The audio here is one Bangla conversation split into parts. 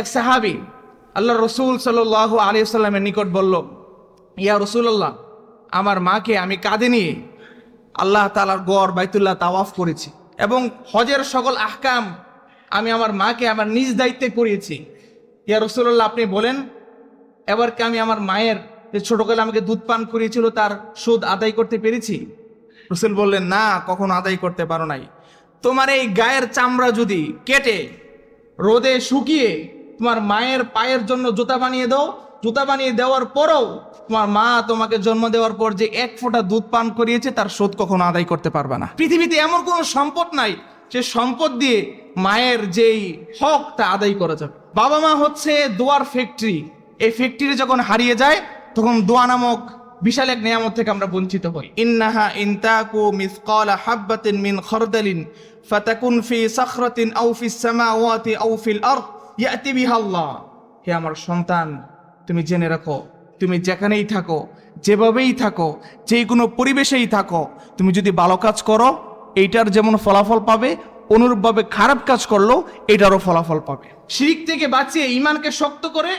এক সাহাবি আল্লাহ রসুল সাল আলী সাল্লামের নিকট বলল, ইয়া রসুল্লাহ আমার মাকে আমি কাঁধে নিয়ে আল্লাহ তালার গড় বাইতুল্লাহ তাওয়াফ করেছি এবং হজের সকল আহকাম আমি আমার মাকে আমার নিজ দায়িত্বে করিয়েছি ইয়া রসুল্লাহ আপনি বলেন, এবার কি আমি আমার মায়ের যে ছোটকালে আমাকে দুধ পান করিয়েছিল তার সুদ আদায় করতে পেরেছি? রসুল বললেন, না, কখনো আদায় করতে পারো নাই। তোমার এই গায়ের চামড়া যদি কেটে রোদে শুকিয়ে তোমার মায়ের পায়ের জন্য জুতা বানিয়ে দাও। জুতা বানিয়ে দেওয়ার পরও তোমার মা তোমাকে জন্ম দেওয়ার পর যে এক ফোঁটা দুধ পান করিয়েছে, তার শোধ কখনো আদায় করতে পারবে না। পৃথিবীতে এমন কোনো সম্পদ নাই যে সম্পদ দিয়ে মায়ের যেই হক, তা আদায় করা যাবে। বাবা মা হচ্ছে দোয়ার ফ্যাক্টরি। এই ফ্যাক্টরি যখন হারিয়ে যায়, তখন দোয়া নামক বিশাল এক নিয়ামত থেকে আমরা বঞ্চিত হই। ইন্নাহা ইনতাকু মিসকালা হাব্বাতিন মিন খরদালিন ফাতাকুন ফি সাখরাতিন আও ফিস সামাওয়াতি আও ফিল আরদ। ইয়াতি বিহাল্লাহ হে আমার সন্তান, তুমি জেনে রাখো, তুমি যেখানেই থাকো, যেভাবেই থাকো যে কোনো পরিবেশেই থাকো, তুমি যদি ভালো কাজ করো, এইটার যেমন ফলাফল পাবে, অনুরূপভাবে খারাপ কাজ করল এটারও ফলাফল পাবে। শিরিক থেকে বাঁচিয়ে ইমানকে শক্ত করে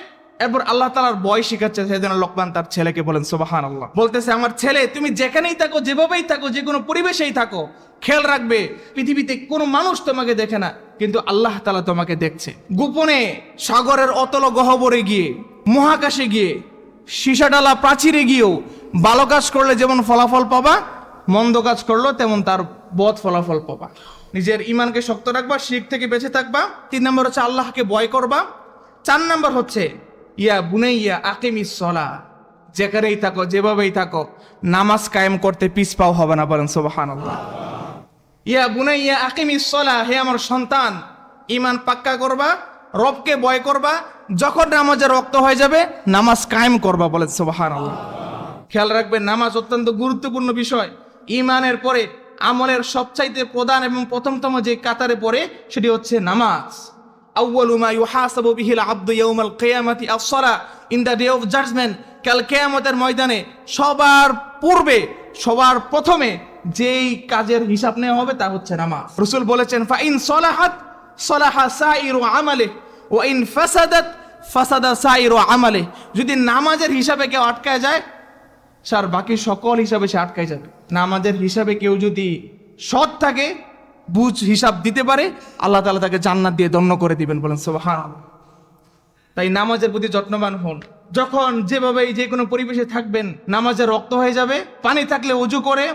এরপর আল্লাহ তালার বয় শিখাচ্ছে সেদিন লোকমান তার ছেলেকে বলেন সুবাহান আল্লাহ বলতেছে, আমার ছেলে, তুমি যেখানেই থাকো, যেভাবেই থাকো, যে কোনো পরিবেশেই থাকো, খেয়াল রাখবে, পৃথিবীতে কোনো মানুষ তোমাকে দেখে না, কিন্তু আল্লাহ তালা তোমাকে দেখছে। গোপনে সাগরের অতল গহবরে গিয়ে, মহাকাশে গিয়ে সীসাডালা প্রাচীরে গিয়েও ভালো কাজ করলে যেমন ফলাফল পাবা, মন্দ কাজ করল তেমন তার বধ ফলাফল পাবা। নিজের ইমানকে শক্ত রাখবা, শিখ থেকে বেঁচে থাকবা। তিন নম্বর হচ্ছে আল্লাহকে বয় করবা। চার নম্বর হচ্ছে ইয়া বুনাইয়া আকিমি সলা যেখানেই থাকো, যেভাবেই থাকো, নামাজ কায়েম করতে পিস পাও হবে না বলেন সোবাহান ইয়া বুনাইয়া আকিমি সলা হে আমার সন্তান ইমান পাক্কা করবা, রবকে বয় করবা, যখন নামাজের রক্ত হয়ে যাবে, নামাজ কায়েম করবা বলেন সোবাহান খেয়াল রাখবেন, নামাজ অত্যন্ত গুরুত্বপূর্ণ বিষয়। ইমানের পরে আমলের সবচাইতে প্রধান এবং প্রথমতম যে কাতারে পড়ে, সেটি হচ্ছে নামাজ। আউয়ালু মা ইউহাসাবু বিহিল আবদু ইয়াউমাল কিয়ামাতি আস-সালা in the day of judgement কাল কিয়ামতের ময়দানে সবার পূর্বে, সবার প্রথমে যেই কাজের হিসাব নেওয়া হবে তা হচ্ছে নামাজ। রাসূল বলেছেন ফা ইন সলাহাত, সলাহা সাইরু আমালে ওয়া ইন ফাসাদাত, ফাসাদা সাইরু আমালে যদি নামাজের হিসাবে কেউ আটকায় যায়, স্যার, বাকি সকল হিসাবে সে আটকায় যাবে। নামাজের হিসাবে কেউ যদি সৎ থাকে বুঝ হিসাব দিতে পারে, আল্লাহ তালা তাকে জান্নাত দিয়ে দণ্ড করে দিবেন বলেন সব সোহান তাই নামাজের প্রতি যত্নবান হন। যখন যেভাবে যে কোনো পরিবেশে থাকবেন নামাজের রক্ত হয়ে যাবে, পানি থাকলে উজু করে,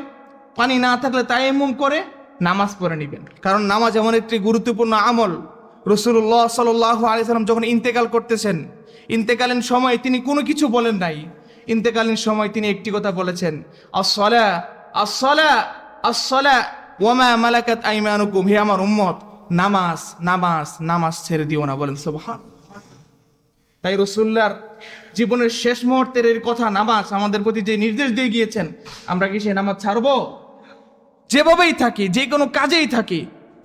পানি না থাকলে তাই তাইমুম করে নামাজ পড়ে নেবেন। কারণ নামাজ এমন একটি গুরুত্বপূর্ণ আমল। রসুল্লাহ সাল্লাহ আলিয়াল্লাম যখন ইন্তেকাল করতেছেন ইন্তেকালীন সময় তিনি কোনো কিছু বলেন নাই। ইন্তেকালীন সময় তিনি একটি কথা বলেছেন আসলা আসলা আসলা ওয়ামা মালাকাত আইমানুকুম, হে আমার উম্মত, নামাজ নামাজ নামাজ ছেড়ে দিও না, বলেন সুবহান। তাই রসুল্লার জীবনের শেষ মুহূর্তের এর কথা, নামাজ আমাদের প্রতি যে নির্দেশ দিয়ে গিয়েছেন, আমরা কি সেই নামাজ ছাড়বো? যেভাবেই থাকি, যে কোনো কাজেই থাকি,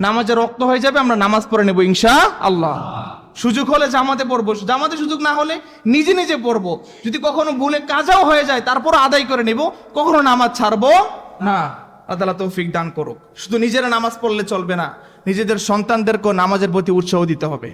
নামাজে রক্ত হয়ে যাবে, আমরা নামাজ পড়ে নেব ইনশা আল্লাহ সুযোগ হলে জামাতে পড়ব, জামাতে সুযোগ না হলে নিজে নিজে পড়ব। যদি কখনো ভুলে কাজাও হয়ে যায় তারপর আদায় করে নেব, কখনো নামাজ ছাড়বো না। আদালত তৌফিক দান করুক। শুধু নিজেরা নামাজ পড়লে চলবে না, নিজেদের সন্তানদেরকেও নামাজের প্রতি উৎসাহ দিতে হবে।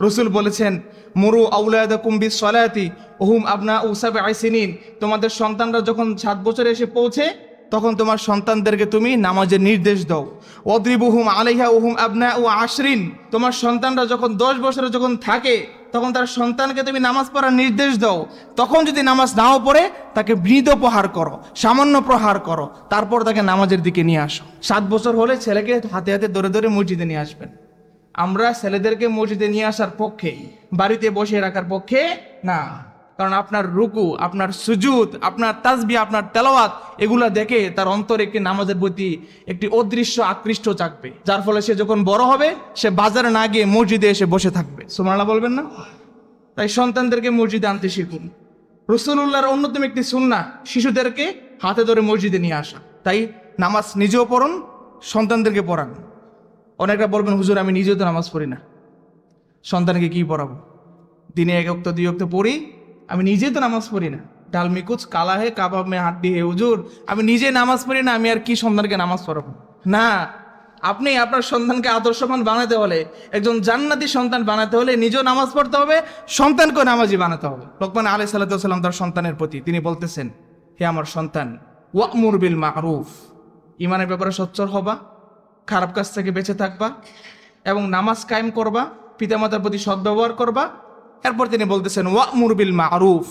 রসুল বলেছেন, মুরু আউলায়দ কুম্বি সলায়াতি ওহুম আবনা উসাবে আইসিনিন তোমাদের সন্তানরা যখন সাত বছরে এসে পৌঁছে তখন তোমার সন্তানদেরকে তুমি নামাজের নির্দেশ দাও। অদ্রিবুহুম আলাইহা উহুম আবনা ও আশরিন। তোমার সন্তানরা যখন দশ বছরে যখন থাকে, তখন তার সন্তানকে তুমি নামাজ পড়ার নির্দেশ দাও। তখন যদি নামাজ নাও পড়ে, তাকে বৃদ প্রহার করো, সামান্য প্রহার করো, তারপর তাকে নামাজের দিকে নিয়ে আসো। সাত বছর হলে ছেলেকে হাতে হাতে ধরে ধরে মসজিদে নিয়ে আসবেন। আমরা ছেলেদেরকে মসজিদে নিয়ে আসার পক্ষে বাড়িতে বসে রাখার পক্ষে না। কারণ আপনার রুকু, আপনার সুজুদ, আপনার তাজবি, আপনার তেলাওয়াত, এগুলা দেখে তার অন্তরে একটি নামাজের প্রতি একটি অদৃশ্য, আকৃষ্ট চাকবে যার ফলে সে যখন বড় হবে, সে বাজারে না গিয়ে মসজিদে এসে বসে থাকবে। সোমালা বলবেন না? তাই সন্তানদেরকে মসজিদে আনতে শিখুন। রসুল্লাহর অন্যতম একটি সুন্না শিশুদেরকে হাতে ধরে মসজিদে নিয়ে আসা। তাই নামাজ নিজেও পড়ুন, সন্তানদেরকে পড়ান। অনেকরা বলবেন, হুজুর, আমি নিজেও তো নামাজ পড়ি না। সন্তানকে কি পড়াবো? দিনে এক অক্ত, দুই অক্ত পড়ি আমি নিজে তো নামাজ পড়ি না। ডালমি কুচ কালা হে, কাবাব মে হাড্ডি হে, হুজুর। আমি নিজে নামাজ পড়ি না, আমি আর কি সন্তানকে নামাজ পড়াবো? না। আপনি আপনার সন্তানকে আদর্শবান বানাতে হলে, একজন জান্নাতি সন্তান বানাতে হলে নিজেও নামাজ পড়তে হবে, সন্তানকেও নামাজি বানাতে হবে। লোকমান আলাই সাল্লাম তার সন্তানের প্রতি, তিনি বলতেছেন, হে আমার সন্তান, ওয়ামুর বিল মারুফ। ইমানের ব্যাপারে সচ্চর হবা, খারাপ কাজ থেকে বেঁচে থাকবা, এবং নামাজ কায়েম করবা, পিতামাতার প্রতি সদ্ব্যবহার করবা এরপর তিনি বলতেছেন, ওয়ামুর বিল মারুফ।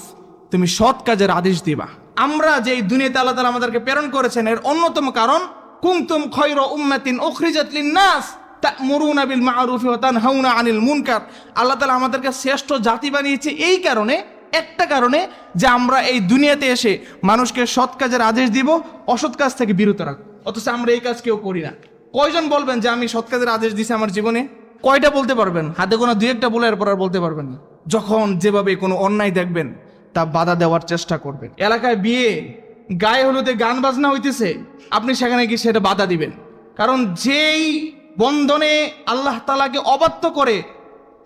তুমি সৎ কাজের আদেশ দিবা। আমরা যে দুনিয়াতে আল্লাহ তালা আমাদেরকে প্রেরণ করেছেন, এর অন্যতম কারণ কুমতুম খৈর উম্মাতিন উখরিজাত লিন্নাস তা'মুরুনা বিল মা'রুফি ওয়া তানহাউনা আনিল মুনকার। আল্লাহ তাআলা আমাদেরকে শ্রেষ্ঠ জাতি বানিয়েছে এই কারণে, একটা কারণে যে আমরা এই দুনিয়াতে এসে মানুষকে সৎ কাজের আদেশ দিব, অসৎ কাজ থেকে বিরত রাখ অথচ আমরা এই কাজ কেউ করি না। কয়জন বলবেন যে, আমি সৎ কাজের আদেশ দিছি আমার জীবনে কয়টা বলতে পারবেন? হাতে গোনা দুই একটা বলে, এরপর আর বলতে পারবেন না। যখন যেভাবে কোনো অন্যায় দেখবেন, তা বাধা দেওয়ার চেষ্টা করবেন। এলাকায় বিয়ে, গায়ে হলুদে গান বাজনা হইতেছে, আপনি সেখানে গিয়ে সেটা বাধা দিবেন। কারণ যেই বন্ধনে আল্লাহ তালাকে অবাধ্য করে,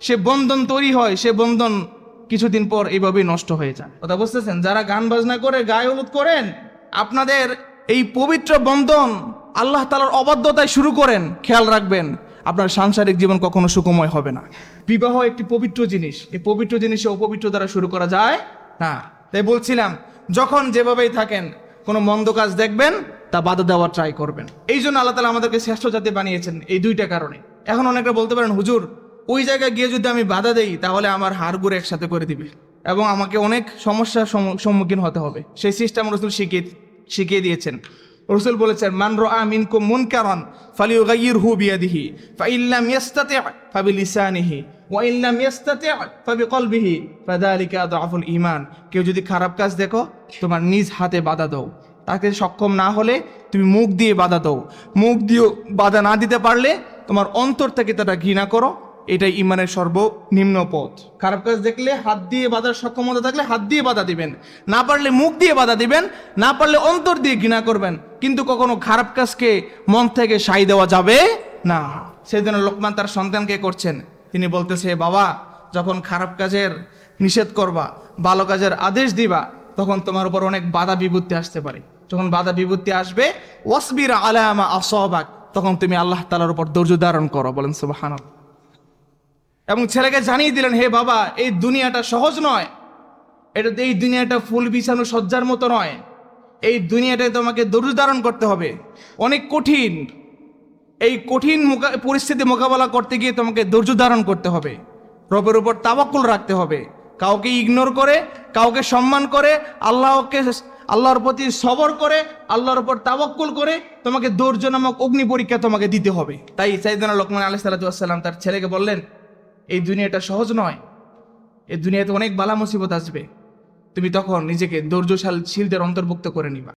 সে বন্ধন তৈরি হয়, সে বন্ধন কিছুদিন পর এইভাবেই নষ্ট হয়ে যায়। কথা বুঝতেছেন? যারা গান বাজনা করে, গায়ে হলুদ করেন, আপনাদের এই পবিত্র বন্ধন আল্লাহ তালার অবাধ্যতায় শুরু করেন। খেয়াল রাখবেন, আপনার সাংসারিক জীবন কখনো সুখময় হবে না। বিবাহ একটি পবিত্র জিনিস। এই পবিত্র জিনিসে অপবিত্র দ্বারা শুরু করা যায় না। তাই বলছিলাম, যখন যেভাবেই থাকেন, কোনো মন্দ কাজ দেখবেন, তা বাধা দেওয়ার ট্রাই করবেন। এই জন্য আল্লাহ তালা আমাদেরকে শ্রেষ্ঠ জাতি বানিয়েছেন এই দুইটা কারণে। এখন অনেকটা বলতে পারেন, হুজুর, ওই জায়গায় গিয়ে যদি আমি বাধা দেই, তাহলে আমার হাড়গুড়ে একসাথে করে দিবে এবং আমাকে অনেক সমস্যার সম্মুখীন হতে হবে। সেই সিস্টেম রসুল শিখিয়ে শিখিয়ে দিয়েছেন। রসুল বলেছেন, মান রা মিনকুম মুনকারান ফালিয়ুগাইয়িরহু বিয়াদিহি, ফাইল্লাম ইয়াস্তাতি' ফাবিলিসানিহি, ওয়া ইল্লাম ইয়াস্তাতি' ফাবিকলবিহি, ফাযালিকা আদআফুল ঈমান। কেউ যদি খারাপ কাজ দেখো, তোমার নিজ হাতে বাধা দাও। তাকে সক্ষম না হলে তুমি মুখ দিয়ে বাধা দাও। মুখ দিয়েও বাধা না দিতে পারলে তোমার অন্তর থেকে তাটা ঘৃণা করো। এটাই ইমানের সর্বনিম্ন পথ। খারাপ কাজ দেখলে হাত দিয়ে বাধার সক্ষমতা থাকলে হাত দিয়ে বাধা দিবেন। না পারলে মুখ দিয়ে বাধা দিবেন, না পারলে অন্তর দিয়ে ঘৃণা করবেন। কিন্তু কখনো খারাপ কাজকে মন থেকে সাই দেওয়া যাবে না। সেদিন লোকমান তার সন্তানকে করছেন। তিনি বলতেছে, বাবা, যখন খারাপ কাজের নিষেধ করবা, ভালো কাজের আদেশ দিবা, তখন তোমার উপর অনেক বাধা বিপত্তি আসতে পারে। যখন বাধা বিপত্তি আসবে, ওয়াসবির আলামা আসবাক, তখন তুমি আল্লাহ তালার উপর ধৈর্য ধারণ করো। বলেন, সুবহানাল্লাহ। এবং ছেলেকে জানিয়ে দিলেন, হে বাবা, এই দুনিয়াটা সহজ নয়। এটা এই দুনিয়াটা ফুল বিছানো সজ্জার মতো নয়। এই দুনিয়াটায় তোমাকে ধৈর্য ধারণ করতে হবে। অনেক কঠিন। এই কঠিন পরিস্থিতি মোকাবেলা করতে গিয়ে তোমাকে ধৈর্য ধারণ করতে হবে। রবের উপর তাবাক্কুল রাখতে হবে। কাউকে ইগনোর করে, কাউকে সম্মান করে, আল্লাহকে আল্লাহর প্রতি সবর করে, আল্লাহর উপর তাবাক্কুল করে তোমাকে ধৈর্য নামক অগ্নি পরীক্ষা তোমাকে দিতে হবে। তাই সাইদানা লোকমান আলাহ সাল্লাম তার ছেলেকে বললেন, এই দুনিয়াটা সহজ নয়। এই দুনিয়াতে অনেক বালা মুসিবত আসবে। তুমি তখন নিজেকে ধৈর্যশাল শিল্পের অন্তর্ভুক্ত করে নিবা।